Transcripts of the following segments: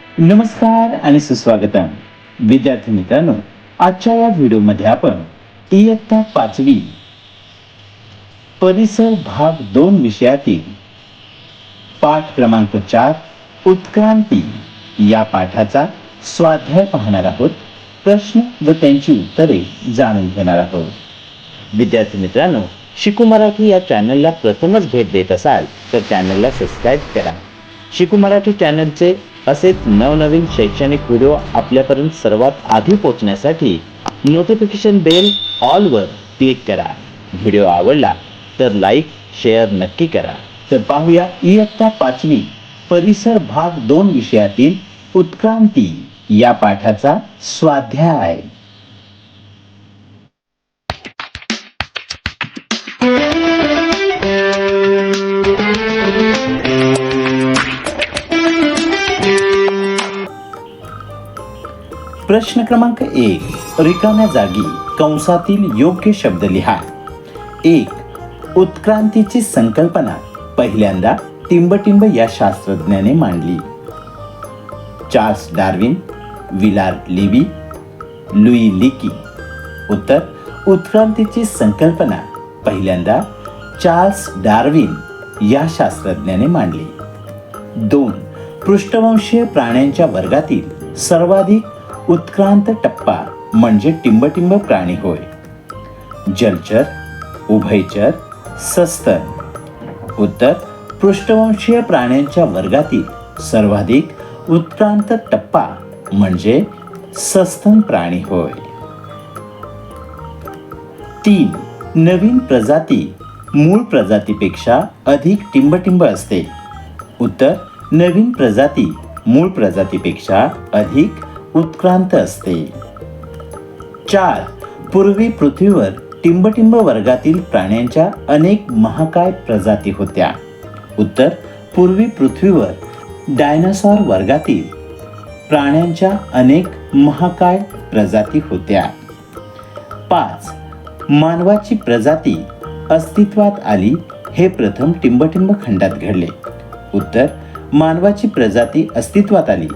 नमस्कार आणि सुस्वागतम. विद्यार्थी मित्रांनो आजच्या या व्हिडिओमध्ये आपण इयत्ता पाचवी परिसर भाग दोन विषयातील पाठ क्रमांक चार उत्क्रांती या पाठाचा स्वाध्याय पाहणार आहोत. प्रश्न व त्यांची उत्तरे जाणून घेणार आहोत. विद्यार्थी मित्रांनो शिकू मराठी या चॅनलला प्रथमच भेट देत असाल तर चॅनलला सबस्क्राईब करा. शिकू मराठी चॅनलचे असेच नवनवीन शैक्षणिक व्हिडिओ आपल्यापर्यंत सर्वात आधी पोहोचण्यासाठी नोटिफिकेशन बेल ऑलवर क्लिक करा. व्हिडिओ आवडला तर लाईक शेअर नक्की करा. तर पाहूया इयत्ता पाचवी परिसर भाग दोन विषयातील उत्क्रांती या पाठाचा स्वाध्याय. प्रश्न क्रमांक एक रिकाम्या जागी कंसातील योग्य शब्द लिहा. एक उत्क्रांतीची संकल्पना. पहिल्यांदा टिंबटिंब या शास्त्रज्ञाने मांडली. चार्ल्स डार्विन विलार लिवी लुई लिकी. उत्तर उत्क्रांतीची संकल्पना. पहिल्यांदा चार्ल्स डार्विन या शास्त्रज्ञाने मांडली. दोन पृष्ठवंशीय प्राण्यांच्या वर्गातील सर्वाधिक उत्क्रांत टप्पा म्हणजे टिंबटिंब प्राणी होय. जलचर उभयचर सस्तन. उत्तर पृष्ठवंशीय प्राण्यांच्या वर्गातील सर्वाधिक उत्क्रांत टप्पा म्हणजे सस्तन प्राणी होय. तीन नवीन प्रजाती. मूळ प्रजातीपेक्षा अधिक टिंबटिंब असते. उत्तर नवीन प्रजाती. मूळ प्रजातीपेक्षा अधिक उत्क्रांत असते. चार पूर्वी पृथ्वीवर टिंबटिंब वर्गातील प्राण्यांच्या अनेक महाकाय प्रजाती होत्या. उत्तर पूर्वी पृथ्वीवर डायनासॉर वर्गातील प्राण्यांच्या अनेक महाकाय प्रजाती होत्या. पाच मानवाची प्रजाती अस्तित्वात आली हे प्रथम टिंबटिंब खंडात घडले. उत्तर मानवाची प्रजाती अस्तित्वात आली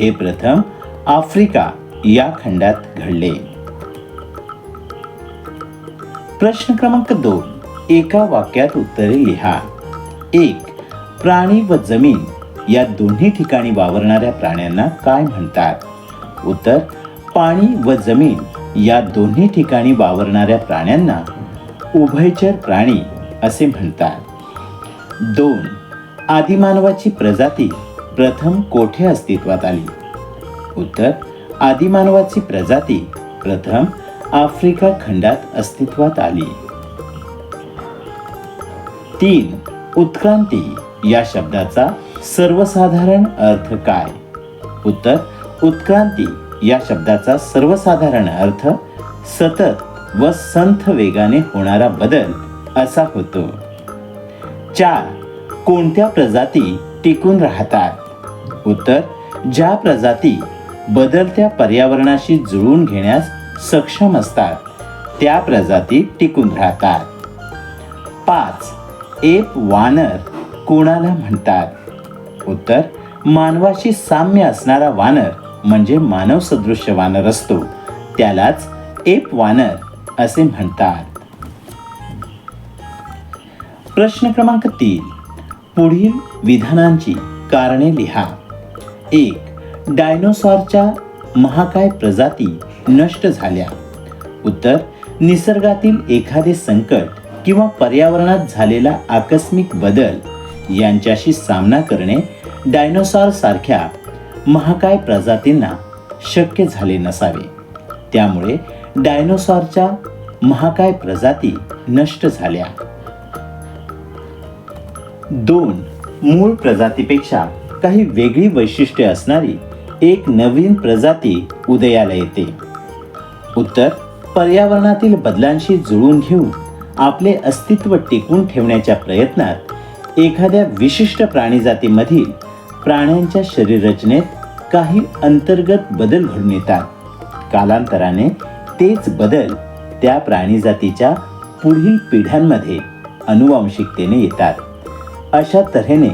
हे प्रथम आफ्रिका या खंडात घडले. प्रश्न क्रमांक दोन. एका वाक्यात उत्तरे लिहा. एक प्राणी व जमीन या दोन्ही ठिकाणी वावरणाऱ्या प्राण्यांना काय म्हणतात? उत्तर पाणी व जमीन या दोन्ही ठिकाणी वावरणाऱ्या प्राण्यांना उभयचर प्राणी असे म्हणतात. दोन आदिमानवाची प्रजाती प्रथम कोठे अस्तित्वात आली? उत्तर आदिमानवाची प्रजाती प्रथम आफ्रिका खंडात अस्तित्वात आली. तीन उत्क्रांती. या शब्दाचा सर्वसाधारण अर्थ काय? उत्तर उत्क्रांती. या शब्दाचा सर्वसाधारण अर्थ सतत व संथ वेगाने होणारा बदल असा होतो. चार कोणत्या प्रजाती टिकून राहतात? उत्तर ज्या प्रजाती बदलत्या पर्यावरणाशी जुळवून घेण्यास सक्षम असतात. त्या प्रजाती टिकून राहतात. पाच. एप वानर कोणाला म्हणतात? उत्तर मानवाशी साम्य असणारा वानर म्हणजे मानव सदृश वानर असतो. त्यालाच एप वानर असे म्हणतात. प्रश्न क्रमांक तीन. पुढील विधानांची कारणे लिहा. एक. डायनोसॉरच्या महाकाय प्रजाती नष्ट झाल्या. उत्तर निसर्गातील एखादे संकट किंवा पर्यावरणात झालेला आकस्मिक बदल यांच्याशी सामना करणे डायनोसॉर सारख्या महाकाय प्रजातींना शक्य झाले नसावे. त्यामुळे डायनोसॉरच्या महाकाय प्रजाती नष्ट झाल्या. दोन मूळ प्रजातीपेक्षा काही वेगळी वैशिष्ट्ये असणारी एक नवीन प्रजाती उदयाला येते. उत्तर पर्यावरणातील बदलांशी जुळून घेऊन आपले अस्तित्व टिकवून ठेवण्याच्या प्रयत्नात एखाद्या विशिष्ट प्राणीजातीमधील प्राण्यांच्या शरीररचनेत काही अंतर्गत बदल घडून येतात. कालांतराने तेच बदल त्या प्राणीजातीच्या पुढील पिढ्यांमध्ये अनुवांशिकतेने येतात. अशा तऱ्हेने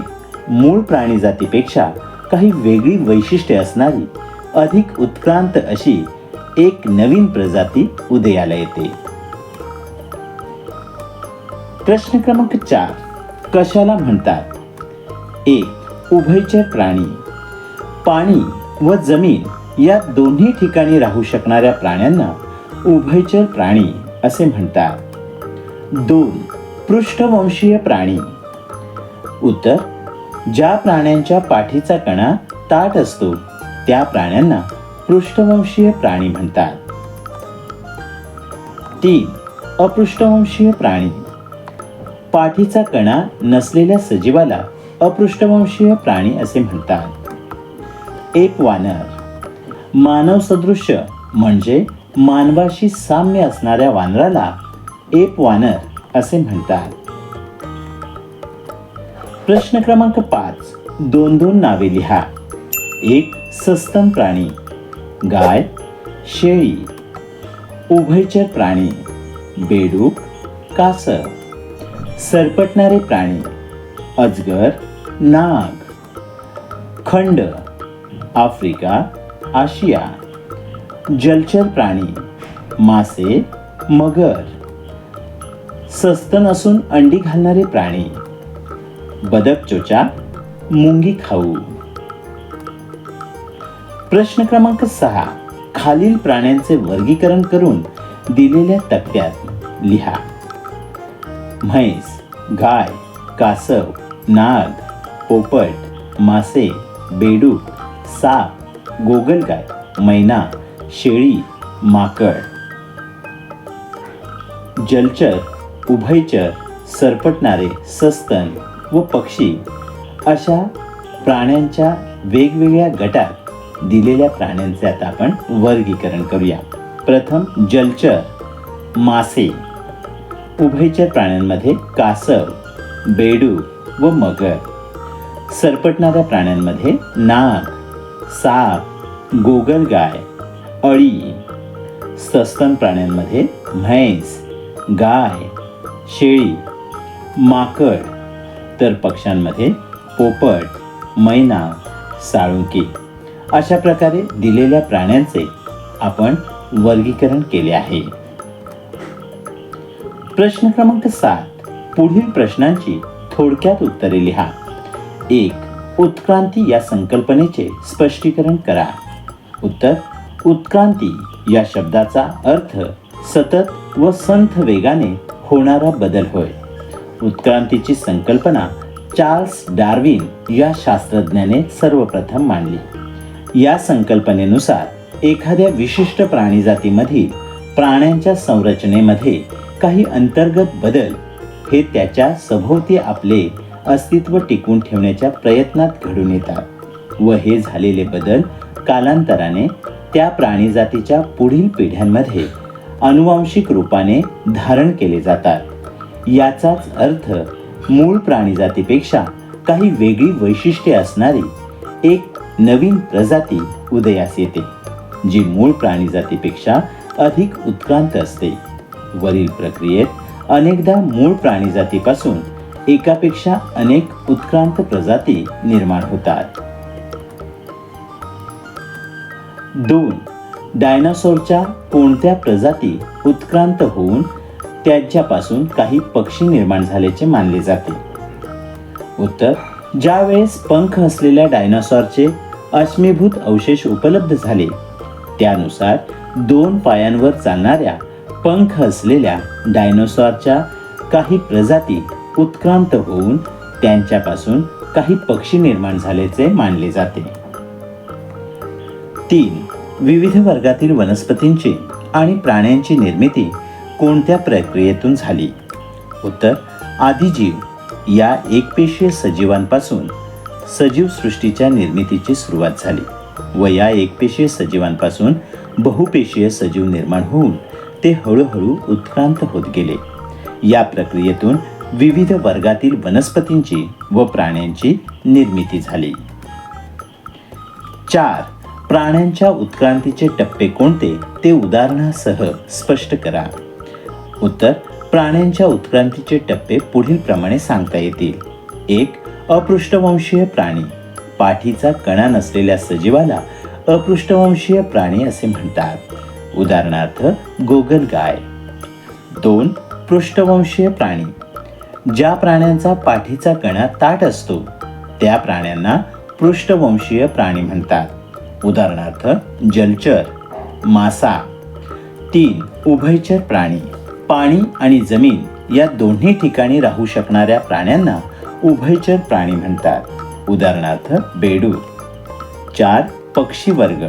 मूळ प्राणीजातीपेक्षा काही वेगळी वैशिष्ट्ये असणारी अधिक उत्क्रांत अशी एक नवीन प्रजाती उदयाला येते. प्रश्न क्रमांक चार. कशाला म्हणतात? एक उभयचर प्राणी. पाणी व जमीन या दोन्ही ठिकाणी राहू शकणाऱ्या प्राण्यांना उभयचर प्राणी असे म्हणतात. दोन पृष्ठवंशीय प्राणी. उत्तर ज्या प्राण्यांच्या पाठीचा कणा ताट असतो त्या प्राण्यांना पृष्ठवंशीय प्राणी म्हणतात. तीन अपृष्ठवंशीय प्राणी. पाठीचा कणा नसलेल्या सजीवाला अपृष्ठवंशीय प्राणी असे म्हणतात. एक वानर. मानव सदृश्य म्हणजे मानवाशी साम्य असणाऱ्या वानराला एक वानर असे म्हणतात. प्रश्न क्रमांक पाच. दोन दोन नावे लिहा. एक सस्तन प्राणी. गाय शेळी. उभयचर प्राणी. बेडूक कासव. सरपटणारे प्राणी. अजगर नाग. खंड आफ्रिका आशिया. जलचर प्राणी. मासे मगर. सस्तन असून अंडी घालणारे प्राणी. बदक चोचा मुंगी खाऊ. प्रश्न क्रमांक सहा. खालील प्राण्यांचे वर्गीकरण करून दिलेल्या तक्त्यात लिहा. म्हैस गाय कासव नाग पोपट मासे बेडूक साप गोगलगाय मैना शेळी माकड. जलचर उभयचर सरपटणारे सस्तन. व पक्षी अशा प्राण्यांच्या वेगवेगळ्या गटात दिलेल्या प्राण्यांचे आता आपण वर्गीकरण करूया. प्रथम जलचर मासे. उभयचर प्राण्यांमध्ये कासव बेडू व मगर. सरपटणाऱ्या प्राण्यांमध्ये नाग साप गोगलगाय अळी. सस्तन प्राण्यांमध्ये म्हैस गाय शेळी माकड. तर पक्ष्यांमध्ये पोपट मैना साळुंकी अशा प्रकारे दिलेल्या प्राण्यांचे आपण वर्गीकरण केले आहे. प्रश्न क्रमांक सात. पुढील प्रश्नांची थोडक्यात उत्तरे लिहा. एक उत्क्रांती या संकल्पनेचे स्पष्टीकरण करा. उत्तर उत्क्रांती या शब्दाचा अर्थ सतत व संथ वेगाने होणारा बदल होय. उत्क्रांतीची संकल्पना चार्ल्स डार्विन या शास्त्रज्ञाने सर्वप्रथम मांडली. या संकल्पनेनुसार एखाद्या विशिष्ट प्राणीजातीमधील प्राण्यांच्या संरचनेमध्ये काही अंतर्गत बदल हे त्याच्या सभोवती आपले अस्तित्व टिकवून ठेवण्याच्या प्रयत्नात घडून येतात व हे झालेले बदल कालांतराने त्या प्राणीजातीच्या पुढील पिढ्यांमध्ये अनुवांशिक रूपाने धारण केले जातात. याचाच अर्थ मूळ प्राणीजातीपेक्षा काही वेगळी वैशिष्ट्ये असणारी एक नवीन प्रजाती उदयास येते जी मूळ प्राणीजातीपेक्षा अधिक उत्क्रांत असते. वरील प्रक्रियेत अनेकदा मूळ प्राणीजातीपासून एकापेक्षा अनेक उत्क्रांत प्रजाती निर्माण होतात. दोन डायनासोरच्या कोणत्या प्रजाती उत्क्रांत होऊन त्यांच्यापासून काही पक्षी निर्माण झाल्याचे मानले जाते. उत्तर ज्यावेळेस पंख असलेल्या डायनासॉरचे अश्मीभूत अवशेष उपलब्ध झाले त्यानुसार दोन पायांवर चालणाऱ्या पंख असलेल्या डायनोसॉरच्या काही प्रजाती उत्क्रांत होऊन त्यांच्यापासून काही पक्षी निर्माण झाल्याचे मानले जाते. तीन विविध वर्गातील वनस्पतींची आणि प्राण्यांची निर्मिती कोणत्या प्रक्रियेतून झाली? उत्तर आदिजीव या एकपेशीय सजीवांपासून. सजीव सृष्टीच्या निर्मितीची सुरुवात झाली व या एकपेशीय सजीवांपासून बहुपेशीय सजीव निर्माण होऊन ते हळूहळू उत्क्रांत होत गेले. या प्रक्रियेतून विविध वर्गातील वनस्पतींची व प्राण्यांची निर्मिती झाली. चार प्राण्यांच्या उत्क्रांतीचे टप्पे कोणते? ते उदाहरणासह स्पष्ट करा. उत्तर प्राण्यांच्या उत्क्रांतीचे टप्पे पुढील प्रमाणे सांगता येतील. एक अपृष्ठवंशीय प्राणी. पाठीचा कणा नसलेल्या सजीवाला अपृष्ठवंशीय प्राणी असे म्हणतात. उदाहरणार्थ गोगलगाय दोन पृष्ठवंशीय प्राणी. ज्या प्राण्यांचा पाठीचा कणा ताट असतो त्या प्राण्यांना पृष्ठवंशीय प्राणी म्हणतात. उदाहरणार्थ जलचर. मासा. तीन उभयचर प्राणी. पाणी आणि जमीन या दोन्ही ठिकाणी राहू शकणाऱ्या प्राण्यांना उभयचर प्राणी म्हणतात. उदाहरणार्थ बेडू चार पक्षी वर्ग.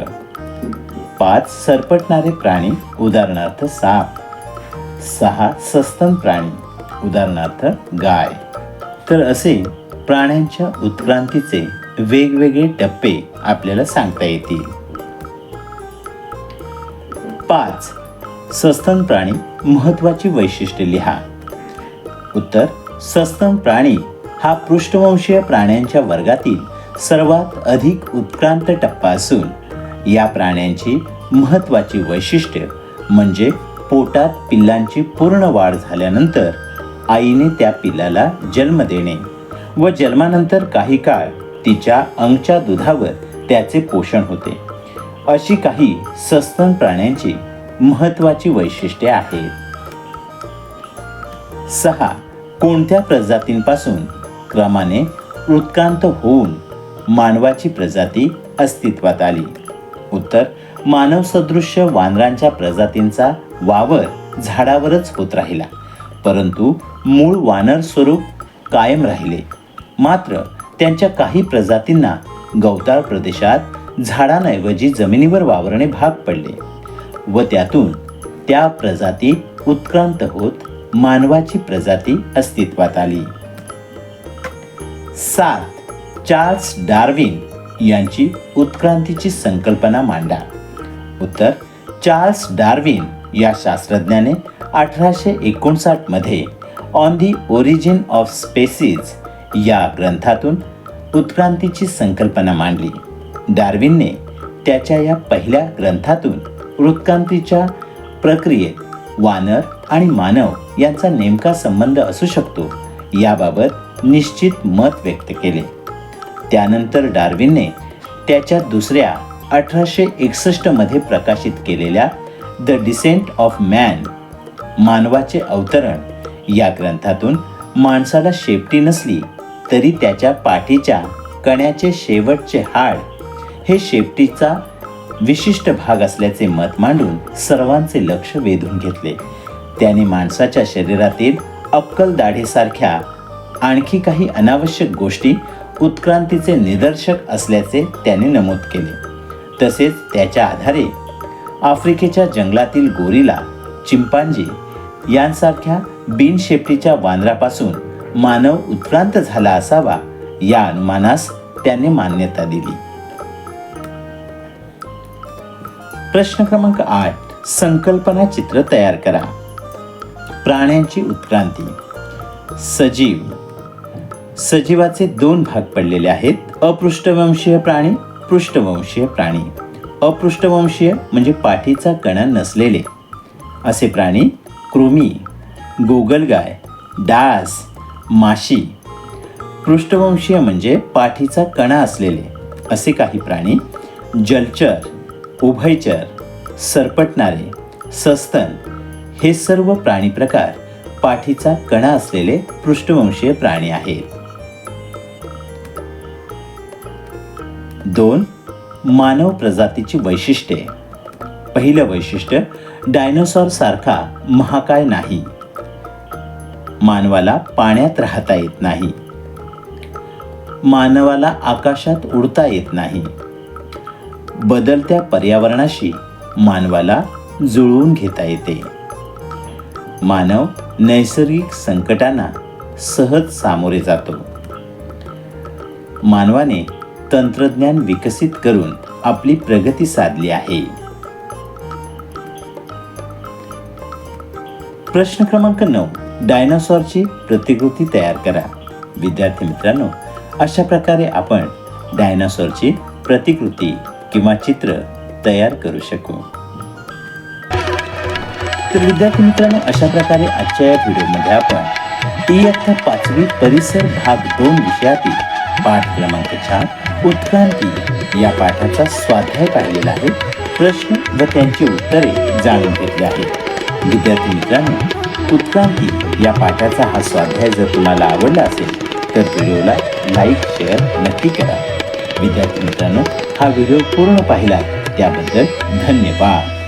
पाच सरपटणारे प्राणी. उदाहरणार्थ साप. सहा सस्तन प्राणी. उदाहरणार्थ गाय. तर असे प्राण्यांच्या उत्क्रांतीचे वेगवेगळे टप्पे आपल्याला सांगता येतील. पाच सस्तन प्राणी महत्त्वाची वैशिष्ट्ये लिहा. उत्तर सस्तन प्राणी हा पृष्ठवंशीय प्राण्यांच्या वर्गातील सर्वात अधिक उत्क्रांत टप्पा असून या प्राण्यांची महत्त्वाची वैशिष्ट्य म्हणजे पोटात पिल्लांची पूर्ण वाढ झाल्यानंतर आईने त्या पिल्लाला जन्म देणे व जन्मानंतर काही काळ तिच्या अंगच्या दुधावर त्याचे पोषण होते. अशी काही सस्तन प्राण्यांची महत्वाची वैशिष्ट्ये आहेत. सहा. कोणत्या प्रजातींपासून क्रमाने उत्क्रांत होऊन मानवाची प्रजाती अस्तित्वात आली? उत्तर मानव सदृश्य वानरांच्या प्रजातींचा वावर झाडावरच होत राहिला परंतु मूळ वानर स्वरूप कायम राहिले. मात्र त्यांच्या काही प्रजातींना गवताळ प्रदेशात झाडांऐवजी जमिनीवर वावरणे भाग पडले. व त्यातून त्या प्रजाती उत्क्रांत होत मानवाची प्रजाती अस्तित्वात आली. सात. चार्ल्स डार्विन यांची उत्क्रांतीची संकल्पना मांडा. उत्तर चार्ल्स डार्विन या शास्त्रज्ञाने अठराशे एकोणसाठमध्ये on the origin of species या ग्रंथातून उत्क्रांतीची संकल्पना मांडली. डार्विनने त्याच्या या पहिल्या ग्रंथातून उत्क्रांतीच्या प्रक्रियेत वानर आणि मानव यांचा नेमका संबंध असू शकतो याबाबत निश्चित मत व्यक्त केले. त्यानंतर डार्विनने त्याच्या दुसऱ्या अठराशे एकसष्टमध्ये प्रकाशित केलेल्या द डिसेंट ऑफ मॅन मानवाचे अवतरण या ग्रंथातून माणसाला शेपटी नसली तरी त्याच्या पाठीच्या कण्याचे शेवटचे हाड हे शेपटीचा विशिष्ट भाग असल्याचे मत मांडून सर्वांचे लक्ष वेधून घेतले. त्याने माणसाच्या शरीरातील अक्कल दाढीसारख्या आणखी काही अनावश्यक गोष्टी उत्क्रांतीचे निदर्शक असल्याचे त्याने नमूद केले. तसेच त्याच्या आधारे आफ्रिकेच्या जंगलातील गोरीला चिंपांजी यांसारख्या बिनशेपटीच्या वानरापासून मानव उत्क्रांत झाला असावा या अनुमानास त्याने मान्यता दिली. प्रश्न क्रमांक आठ. संकल्पना चित्र तयार करा. प्राण्यांची उत्क्रांती. सजीव. सजीवाचे दोन भाग पडलेले आहेत. अपृष्ठवंशीय प्राणी पृष्ठवंशीय प्राणी. अपृष्ठवंशीय म्हणजे पाठीचा कणा नसलेले. असे प्राणी कृमी गोगलगाय डास माशी. पृष्ठवंशीय म्हणजे पाठीचा कणा असलेले. असे काही प्राणी जलचर उभयचर सरपटणारे सस्तन हे सर्व प्राणी प्रकार पाठीचा कणा असलेले पृष्ठवंशीय प्राणी आहेत. दोन मानव प्रजातीची वैशिष्ट्ये. पहिलं वैशिष्ट्य डायनोसॉर सारखा महाकाय नाही. मानवाला पाण्यात राहता येत नाही. मानवाला आकाशात उडता येत नाही. बदलत्या पर्यावरणाशी मानवाला जुळवून घेता येते. मानव नैसर्गिक संकटांना सहज सामोरे जातो. मानवाने तंत्रज्ञान विकसित करून आपली प्रगती साधली आहे. प्रश्न क्रमांक नऊ. डायनासॉरची प्रतिकृती तयार करा. विद्यार्थी मित्रांनो अशा प्रकारे आपण डायनासॉरची प्रतिकृती किंवा चित्र तयार करू शकू. तर विद्यार्थी मित्रांनो अशा प्रकारे आजच्या या व्हिडिओमध्ये आपण इयत्ता पाचवी परिसर भाग दोन विषयातील पाठ क्रमांक चार उत्क्रांती या पाठाचा स्वाध्याय पाहिलेला आहे. प्रश्न व त्यांची उत्तरे जाणून घेतली आहेत. विद्यार्थी मित्रांनो उत्क्रांती या पाठाचा हा स्वाध्याय जर तुम्हाला आवडला असेल तर व्हिडिओला लाईक शेअर नक्की करा. विद्यार्थी मित्रांनो हा व्हिडिओ पूर्ण पाहिला त्याबद्दल धन्यवाद.